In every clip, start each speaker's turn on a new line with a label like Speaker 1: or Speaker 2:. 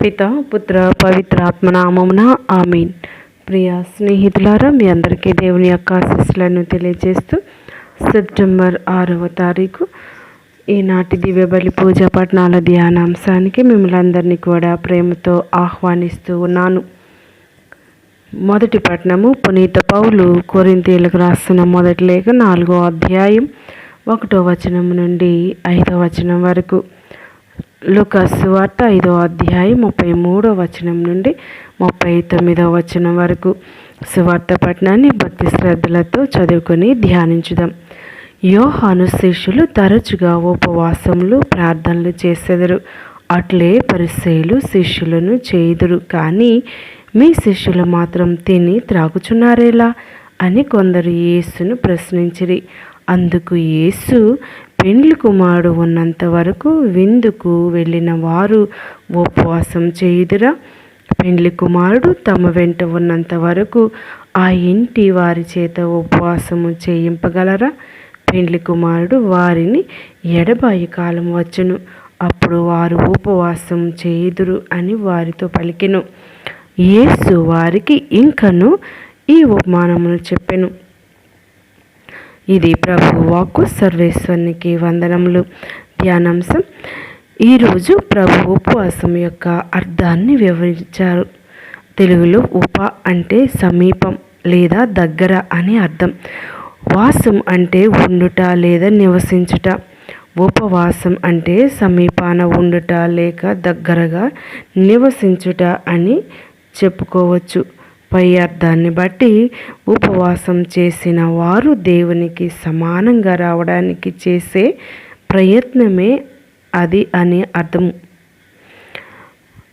Speaker 1: పిత పుత్ర పవిత్ర ఆత్మనామమున ఆమీన్. ప్రియ స్నేహితులారా మీ అందరికీ దేవుని యొక్క ఆశీస్సులను తెలియజేస్తూ సెప్టెంబర్ ఆరవ తారీఖు ఈనాటి దివ్యబలి పూజా పట్టణాల ధ్యానాంశానికి మిమ్మల్ని అందరినీ కూడా ప్రేమతో ఆహ్వానిస్తూ ఉన్నాను. మొదటి పట్టణము పునీత పౌలు కొరింతీలకు రాసిన మొదటి లేఖ నాలుగో అధ్యాయం ఒకటో వచనం నుండి ఐదో వచనం వరకు. లుకాసు వార్త ఐదో అధ్యాయం ముప్పై మూడో వచనం నుండి ముప్పై తొమ్మిదో వచనం వరకు. సువార్త పట్టణాన్ని భక్తి శ్రద్ధలతో చదువుకొని ధ్యానించుదాం. యోహాను శిష్యులు తరచుగా ఉపవాసములు ప్రార్థనలు చేసెదరు. అట్లే పరిశైలు శిష్యులను చేయుదురు. కానీ మీ శిష్యులు మాత్రం తిని త్రాగుచున్నారేలా అని కొందరు యేసును ప్రశ్నించిరి. అందుకు యేసు పెండ్లి కుమారుడు ఉన్నంత వరకు విందుకు వెళ్ళిన వారు ఉపవాసం చేయుదురా. పెండ్లి కుమారుడు తమ వెంట ఉన్నంత వరకు ఆ ఇంటి వారి చేత ఉపవాసము చేయింపగలరా? పెండ్లి కుమారుడు వారిని ఎడబాయి కాలం వచ్చును. అప్పుడు వారు ఉపవాసం చేయుదురు అని వారితో పలికెను. యేసు వారికి ఇంకను ఈ ఉపమానమును చెప్పెను. ఇది ప్రభు వాక్కు సర్వేశ్వరునికి వందనములు. ధ్యానాంశం ఈరోజు ప్రభు ఉపవాసం యొక్క అర్థాన్ని వివరించారు. తెలుగులో ఉప అంటే సమీపం లేదా దగ్గర అని అర్థం. వాసం అంటే ఉండుట లేదా నివసించుట. ఉపవాసం అంటే సమీపాన ఉండుట లేక దగ్గరగా నివసించుట అని చెప్పుకోవచ్చు. పై అర్థాన్ని బట్టి ఉపవాసం చేసిన వారు దేవునికి సమానంగా రావడానికి చేసే ప్రయత్నమే అది అని అర్థం.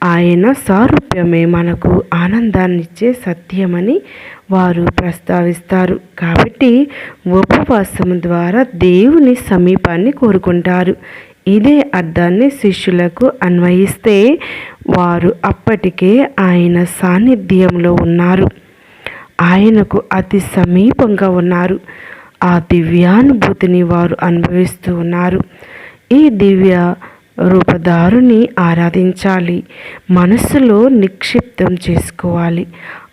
Speaker 1: ఆయన సారూప్యమే మనకు ఆనందాన్నిచ్చే సత్యమని వారు ప్రస్తావిస్తారు. కాబట్టి ఉపవాసం ద్వారా దేవుని సమీపాన్ని కోరుకుంటారు. ఇదే అర్థాన్ని శిష్యులకు అన్వయిస్తే వారు అప్పటికే ఆయన సాన్నిధ్యంలో ఉన్నారు. ఆయనకు అతి సమీపంగా ఉన్నారు. ఆ దివ్యానుభూతిని వారు అనుభవిస్తూ ఉన్నారు. ఈ దివ్య రూపదారుని ఆరాధించాలి. మనస్సులో నిక్షిప్తం చేసుకోవాలి.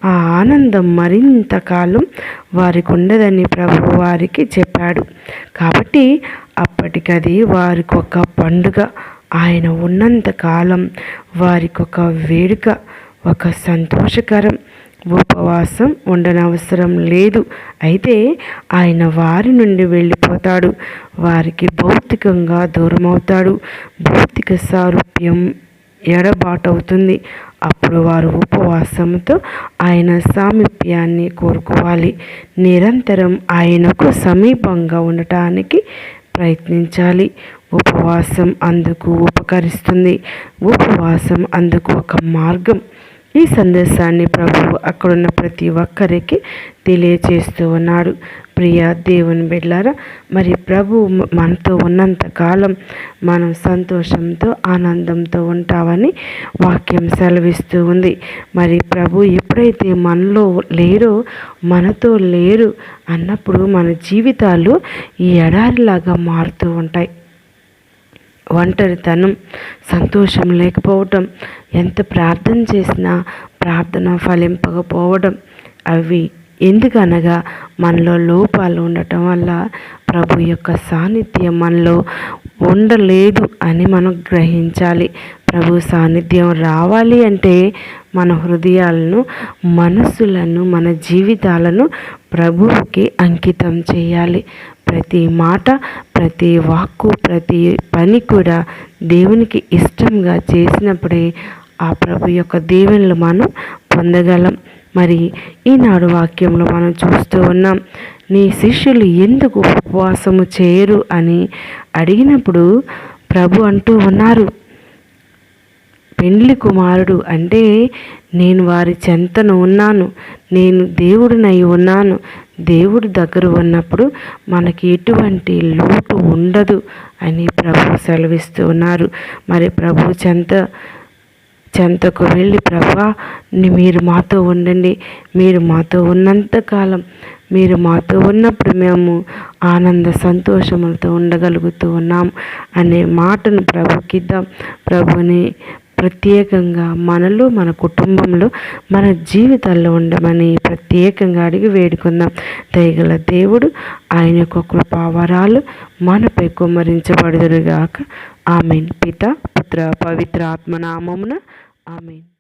Speaker 1: ఆ ఆనందం మరింత కాలం వారికి ఉండదని ప్రభు వారికి చెప్పాడు. కాబట్టి అప్పటికది వారికి ఒక పండుగ. ఆయన ఉన్నంత కాలం వారికి ఒక వేడుక. ఒక సంతోషకరం ఉపవాసం ఉండనవసరం లేదు. అయితే ఆయన వారి నుండి వెళ్ళిపోతాడు. వారికి భౌతికంగా దూరమవుతాడు. భౌతిక సారూప్యం ఎడబాటవుతుంది. అప్పుడు వారు ఉపవాసంతో ఆయన సామీప్యాన్ని కోరుకోవాలి. నిరంతరం ఆయనకు సమీపంగా ఉండటానికి ప్రయత్నించాలి. ఉపవాసం అందుకు ఉపకరిస్తుంది. ఉపవాసం అందుకు ఒక మార్గం. ఈ సందేశాన్ని ప్రభువు అక్కడున్న ప్రతి ఒక్కరికి తెలియచేస్తూ ఉన్నాడు. ప్రియ దేవుని బిడ్డారా మరి ప్రభు మనతో ఉన్నంత కాలం మనం సంతోషంతో ఆనందంతో ఉంటామని వాక్యం సెలవిస్తూ ఉంది. మరి ప్రభు ఎప్పుడైతే మనలో లేరో మనతో లేరు అన్నప్పుడు మన జీవితాలు ఈ ఎడారిలాగా మారుతూ ఉంటాయి. ఒంటరితనం సంతోషం లేకపోవటం ఎంత ప్రార్థన చేసినా ప్రార్థన ఫలింపకపోవడం అవి ఎందుకనగా మనలో లోపాలు ఉండటం వల్ల ప్రభు యొక్క సాన్నిధ్యం మనలో ఉండలేదు అని మనం గ్రహించాలి. ప్రభు సాన్నిధ్యం రావాలి అంటే మన హృదయాలను మనస్సులను మన జీవితాలను ప్రభువుకి అంకితం చేయాలి. ప్రతి మాట ప్రతి వాక్కు ప్రతి పని కూడా దేవునికి ఇష్టంగా చేసినప్పుడే ఆ ప్రభు యొక్క దీవెనలు మనం పొందగలం. మరి ఈనాడు వాక్యంలో మనం చూస్తూ ఉన్నాం నీ శిష్యులు ఎందుకు ఉపవాసము చేయరు? అని అడిగినప్పుడు ప్రభు అంటూ ఉన్నారు పెండ్లి కుమారుడు అంటే నేను వారి చెంతను ఉన్నాను నేను దేవుడినై ఉన్నాను. దేవుడి దగ్గర ఉన్నప్పుడు మనకి ఎటువంటి లోటు ఉండదు అని ప్రభు సెలవిస్తూ ఉన్నారు. మరి ప్రభు చెంత చెంతకు వెళ్ళి ప్రభా మీరు మాతో ఉండండి. మీరు మాతో ఉన్నంతకాలం మీరు మాతో ఉన్నప్పుడు మేము ఆనంద సంతోషములతో ఉండగలుగుతూ ఉన్నాం అనే మాటను ప్రభుకిద్దాం ప్రభుని ప్రత్యేకంగా మనలో మన కుటుంబంలో మన జీవితాల్లో ఉండమని ప్రత్యేకంగా అడిగి వేడుకుందాం. దయగల దేవుడు ఆయన యొక్క కృపావరాలు మనపై కుమ్మరించబడుదురుగాక. ఆమెన్. పిత పుత్ర పవిత్ర ఆత్మనామమున ఆమెన్.